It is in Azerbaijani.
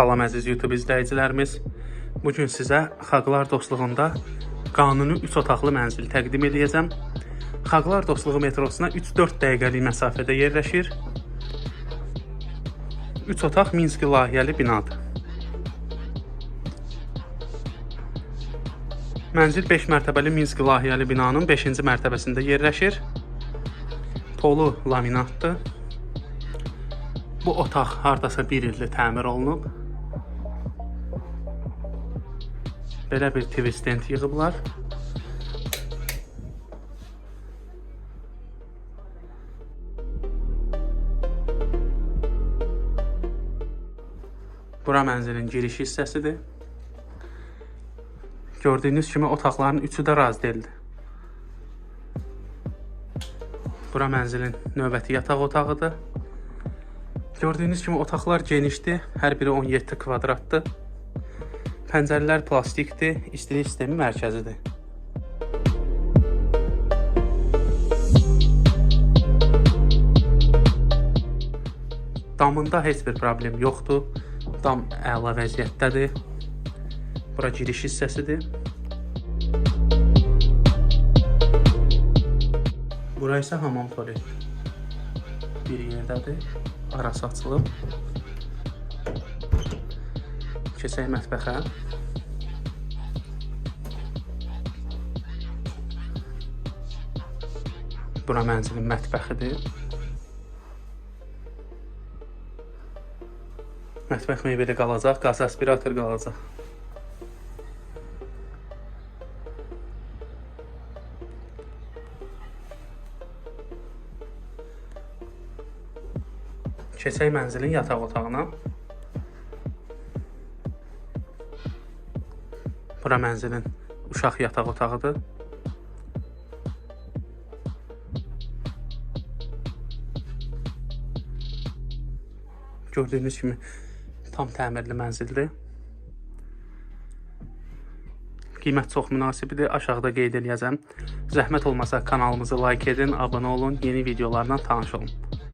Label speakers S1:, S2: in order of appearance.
S1: Salam əziz YouTube izləyicilərimiz. Bu gün sizə Xalqlar Dostluğunda qanuni 3 otaqlı mənzil təqdim edəcəm. Xalqlar Dostluğu metrosuna 3-4 dəqiqəlik məsafədə yerləşir. 3 otaq Minsk layihəli binadır. Mənzil 5 mərtəbəli Minsk layihəli binanın 5-ci mərtəbəsində yerləşir. Polu laminatdır. Bu otaq hardasa 1 ildir təmir olunub. Belə bir TV stent yığıblar. Bura mənzilin giriş hissəsidir. Gördüyünüz kimi otaqların üçü də razdeldir. Bura mənzilin növbəti yataq otağıdır. Gördüyünüz kimi otaqlar genişdir. Hər biri 17 kvadratdır. Pəncərələr plastikdir. İstilik sistemi mərkəzidir. Damında heç bir problem yoxdur. Dam əla vəziyyətdədir. Bura giriş hissəsidir. Bura isə hamam tualet. Bir yerdədir. Arası açılıb. Keçək mətbəxə. Bura mənzilin mətbəxidir. Mətbəx mebeli qalacaq, qaz aspirator qalacaq. Keçək mənzilin yataq otağına. Bura mənzilin uşaq yataq otağıdır. Gördüyünüz kimi tam təmirli mənzildir. Qiymət çox münasibdir. Aşağıda qeyd eləyəcəm. Zəhmət olmasa kanalımızı like edin, abunə olun, yeni videolarla tanış olun.